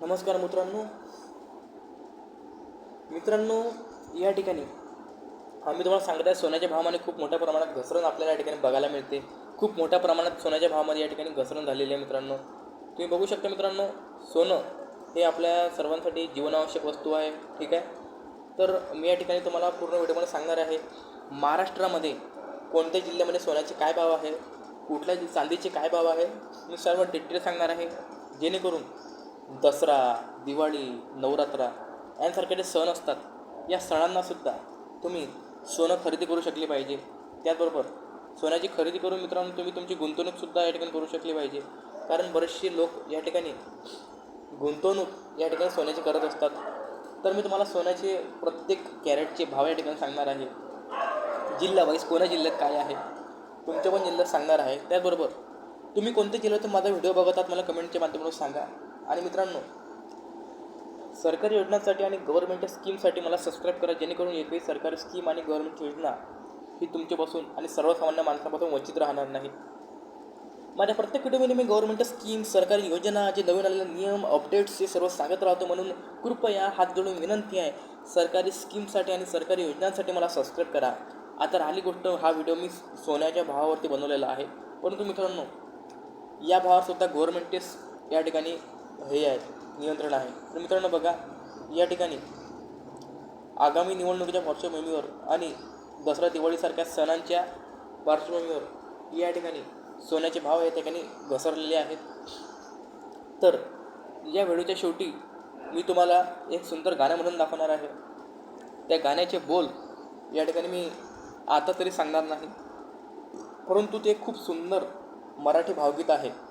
नमस्कार मित्रांनो. मित्रांनो या ठिकाणी आम्ही तुम्हाला सांगत आहे सोन्याच्या भावामध्ये खूप मोठ्या प्रमाणात घसरण आपल्याला या ठिकाणी बघायला मिळते. खूप मोठ्या प्रमाणात सोन्याच्या भावामध्ये या ठिकाणी घसरण झालेली आहे मित्रांनो. तुम्ही बघू शकता मित्रांनो सोनं हे आपल्या सर्वांसाठी जीवनावश्यक वस्तू आहे ठीक आहे? तर मी या ठिकाणी तुम्हाला पूर्ण व्हिडिओमध्ये सांगणार आहे महाराष्ट्रामध्ये कोणत्या जिल्ह्यामध्ये सोन्याचे काय भाव आहे कुठल्या चांदीचे काय भाव आहे मी सर्व डिटेल सांगणार आहे. जेणेकरून दसरा दिवाळी नवरात्रा यांसारखे जे सण असतात या सणांनासुद्धा तुम्ही सोनं खरेदी करू शकले पाहिजे. त्याचबरोबर सोन्याची खरेदी करून मित्रांनो तुम्ही तुमची गुंतवणूकसुद्धा या ठिकाणी करू शकली पाहिजे. कारण बरेचसे लोक या ठिकाणी गुंतवणूक या ठिकाणी सोन्याची करत असतात. तर मी तुम्हाला सोन्याचे प्रत्येक कॅरेटचे भाव या ठिकाणी सांगणार आहे. जिल्हा वाईज कोण्या जिल्ह्यात काय आहे तुमच्या पण जिल्ह्यात सांगणार आहे. त्याचबरोबर तुम्ही कोणत्या जिल्ह्यातून माझा व्हिडिओ बघत मला कमेंटच्या माध्यमातून सांगा. आणि मित्रांनो सरकारी योजनांसाठी आणि गव्हर्मेंट स्कीमसाठी मला सबस्क्राईब करा जेणेकरून एकही सरकारी स्कीम आणि गव्हर्मेंट योजना ही तुमच्यापासून आणि सर्वसामान्य माणसापासून वंचित राहणार नाही. माझ्या प्रत्येक व्हिडिओमध्ये मी गव्हर्मेंट स्कीम सरकारी योजना जे नवीन आलेले नियम अपडेट्स हे सर्व सांगत राहतो. म्हणून कृपया हात जोडून विनंती आहे सरकारी स्कीमसाठी आणि सरकारी योजनांसाठी मला सबस्क्राईब करा. आता राहिली गोष्ट हा व्हिडिओ मी सोन्याच्या भावावरती बनवलेला आहे. परंतु मित्रांनो या भावासुद्धा गव्हर्नमेंटचेच या ठिकाणी हे आहे नियंत्रण आहे. तर मित्रांनो बघा या ठिकाणी आगामी निवडणुकीच्या पार्श्वभूमीवर आणि दसरा दिवाळीसारख्या सणांच्या पार्श्वभूमीवर या ठिकाणी सोन्याचे भाव या ठिकाणी घसरलेले आहेत. तर या व्हिडिओच्या शेवटी मी तुम्हाला एक सुंदर गाणं म्हणून दाखवणार आहे. त्या गाण्याचे बोल या ठिकाणी मी आता तरी सांगणार नाही. परंतु ते खूप सुंदर मराठी भावगीत आहे.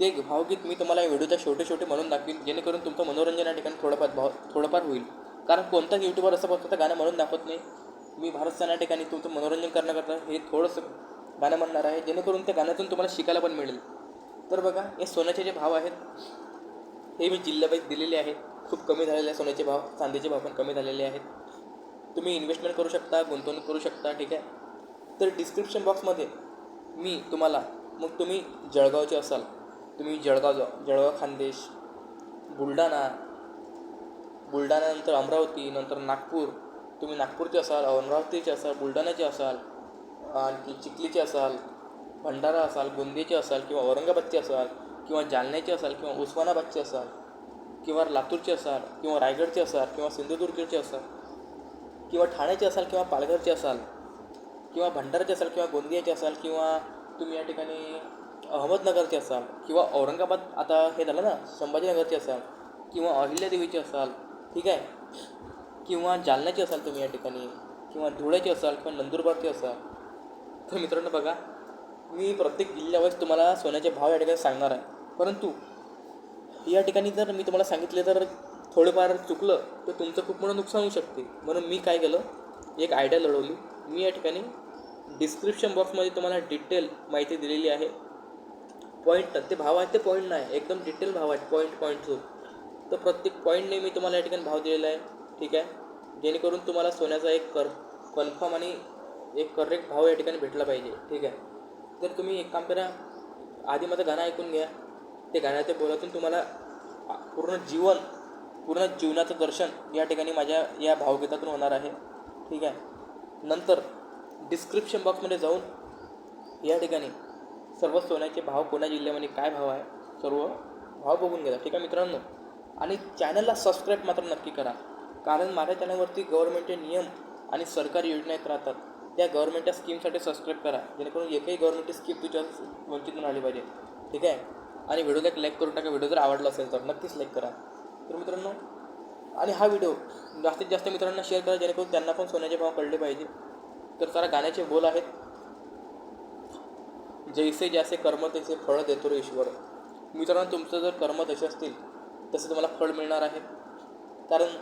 ते भावगीत मी तुम्हाला या व्हिडिओच्या छोटे छोटे म्हणून दाखवीन जेणेकरून तुमचं मनोरंजन या ठिकाणी थोडंफार भाव थोडंफार होईल. कारण कोणताच यूट्यूबर असं फक्त गाणं म्हणून दाखवत नाही. मी भारत या ठिकाणी तुमचं मनोरंजन करण्याकरता हे थोडंसं गाणं म्हणणार आहे जेणेकरून त्या गाण्यातून तुम्हाला शिकायला पण मिळेल. तर बघा हे सोन्याचे जे भाव आहेत हे मी जिल्ह्याबाईत दिलेले आहेत. खूप कमी झालेले आहे सोन्याचे भाव चांदीचे भाव पण कमी झालेले आहेत. तुम्ही इन्व्हेस्टमेंट करू शकता गुंतवणूक करू शकता ठीक आहे. तर डिस्क्रिप्शन बॉक्समध्ये मी तुम्हाला मग तुम्ही जळगावचे असाल तुम्ही जळगाव जा जळगाव खानदेश बुलढाणा बुलढाण्यानंतर अमरावती नंतर नागपूर तुम्ही नागपूरचे असाल अमरावतीचे असाल बुलढाण्याचे असाल आणखी चिखलीचे असाल भंडारा असाल गोंदियाचे असाल किंवा औरंगाबादचे असाल किंवा जालन्याचे असाल किंवा उस्मानाबादचे असाल किंवा लातूरचे असाल किंवा रायगडचे असाल किंवा सिंधुदुर्गचे असाल किंवा ठाण्याचे असाल किंवा पालघरचे असाल किंवा भंडाराचे असाल किंवा गोंदियाचे असाल किंवा तुम्ही या ठिकाणी अहमदनगरचे असाल किंवा औरंगाबाद आता हे झालं ना संभाजीनगरचे असाल किंवा अहिल्यादेवीचे असाल ठीक आहे? किंवा जालन्याचे असाल तुम्ही या ठिकाणी किंवा धुळ्याचे असाल किंवा नंदुरबारचे असाल तर मित्रांनो बघा मी प्रत्येक जिल्ह्यावर तुम्हाला सोन्याचे भाव या ठिकाणी सांगणार आहे. परंतु या ठिकाणी जर मी तुम्हाला सांगितले तर थोडंफार चुकलं तर तुमचं खूप मोठं नुकसान होऊ शकते. म्हणून मी काय केलं एक आयडिया लढवली. मी या ठिकाणी डिस्क्रिप्शन बॉक्समध्ये तुम्हाला डिटेल माहिती दिलेली आहे. पॉईंट ते भाव आहेत ते पॉईंट नाही. एकदम डिटेल भाव आहेत पॉईंट पॉईंट थ्रू तर प्रत्येक पॉईंटने मी तुम्हाला या ठिकाणी भाव दिलेला आहे. ठीक आहे? जेणेकरून तुम्हाला सोन्याचा एक कर कन्फर्म आणि एक करेक्ट भाव या ठिकाणी भेटला पाहिजे. ठीक आहे? तर तुम्ही एक काम करा. आधी माझं गाणं ऐकून घ्या. ते गाण्याच्या बोलातून तुम्हाला पूर्ण जीवन पूर्ण जीवनाचं दर्शन या ठिकाणी माझ्या या भावगीतातून होणार आहे. ठीक आहे? नंतर डिस्क्रिप्शन बॉक्समध्ये जाऊन या ठिकाणी सर्व सोन्याचे भाव कोण्या जिल्ह्यामध्ये काय भाव आहे? सर्व भाव बघून घ्या. ठीक आहे मित्रांनो? आणि चॅनलला सबस्क्राईब मात्र नक्की करा. कारण माझ्या चॅनलवरती गव्हर्नमेंटचे नियम आणि सरकारी योजना येत राहतात. त्या गव्हर्नमेंटच्या स्कीमसाठी सबस्क्राईब करा. जेणेकरून एकही गव्हर्नमेंटची स्कीम तुझ्या वंचित आली राहिली पाहिजे. ठीक आहे? आणि व्हिडिओला एक लाईक करून टाका. व्हिडिओ जर आवडला असेल तर नक्कीच लाईक करा. तर मित्रांनो आणि हा व्हिडिओ जास्तीत जास्त मित्रांना शेअर करा. जेणेकरून त्यांना पण सोन्याचे भाव कळले पाहिजे. तर जरा गाण्याचे बोल आहेत. जैसे जैसे कर्म तसे फळ देतो रे ईश्वर. मित्रांनो तुमचं जर कर्म तसे असतील तसे तुम्हाला फळ मिळणार आहे. कारण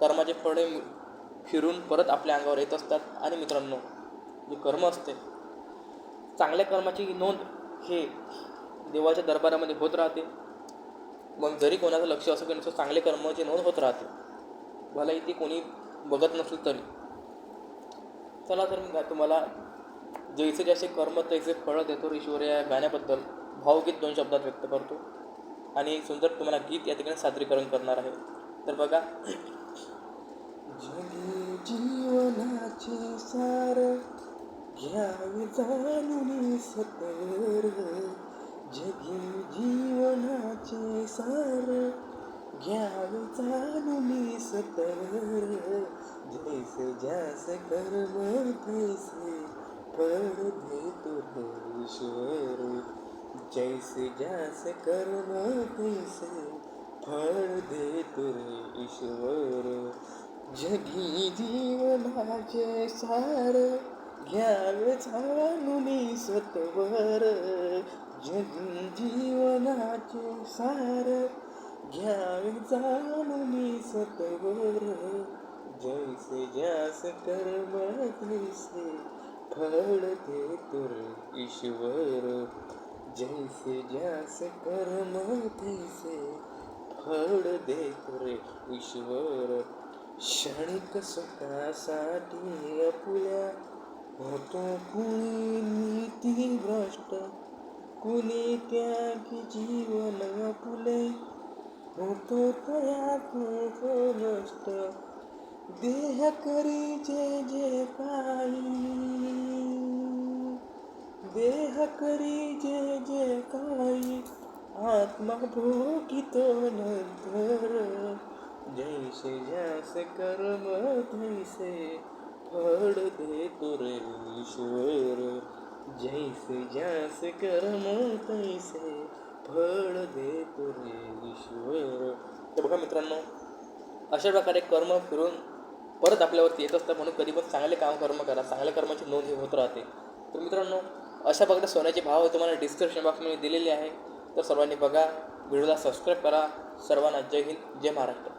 कर्माचे फळे फिरून परत आपल्या अंगावर येत असतात. आणि मित्रांनो जे कर्म असते चांगल्या कर्माची नोंद हे देवाच्या दरबारामध्ये होत राहते. मग जरी कोणाचं लक्ष असं की नुसतं चांगले कर्माची नोंद होत राहते. भलाही ती कोणी बघत नसलं तरी. चला तर मी तुम्हाला जैसे जैसे कर्म तैसे फळ देतो ईश्वर या गाण्याबद्दल भावगीत दोन शब्दात व्यक्त करतो. आणि सुंदर तुम्हाला गीत या ठिकाणी सादरीकरण करणार आहे. तर बघा. जीवनाचे सार घ्यावे जाणून सतर जगी जीवनाचे सार घ्यावे जाणून सतर जैसे जास कर्म तैसे ईश्वर जैसे जास कर्म तैसे फळ दे तुरे ईश्वर जगी जीवनाचे सार घ्यावे जाणून स्वतवर जगी जीवनाचे सार घ्यावे जाणून स्वतवर जैसे जास कर्म तैसे फळ देतो रे ईश्वर. जैसे जास कर्म तैसे फळ देतो रे ईश्वर. क्षणिक सुखासाठी अपुल्या होतो कुणी नीती भ्रष्ट कुणी त्यागी जीवन अपुले होतो तया तो नष्ट. देह करी जे जे काही. देह करी जे जे काही. आत्मा भोगितो नंतर. जैसे जैसे कर्म तैसे फळ देतो रे ईश्वर. जैसे जैसे कर्म तैसे फळ देतो रे ईश्वर. तर बघा मित्रांनो अशा प्रकारे कर्म फिरून परत आपल्यावरती येत असतं म्हणून कधी पण चांगले काम कर्म करा चांगल्या कर्माची नोंद ही होत राहते. तर मित्रांनो अशा बघता सोन्याचे भाव तुम्हाला डिस्क्रिप्शन बॉक्समध्ये दिलेले आहे. तर सर्वांनी बघा व्हिडिओला सबस्क्राईब करा. सर्वांना जय हिंद जय महाराष्ट्र.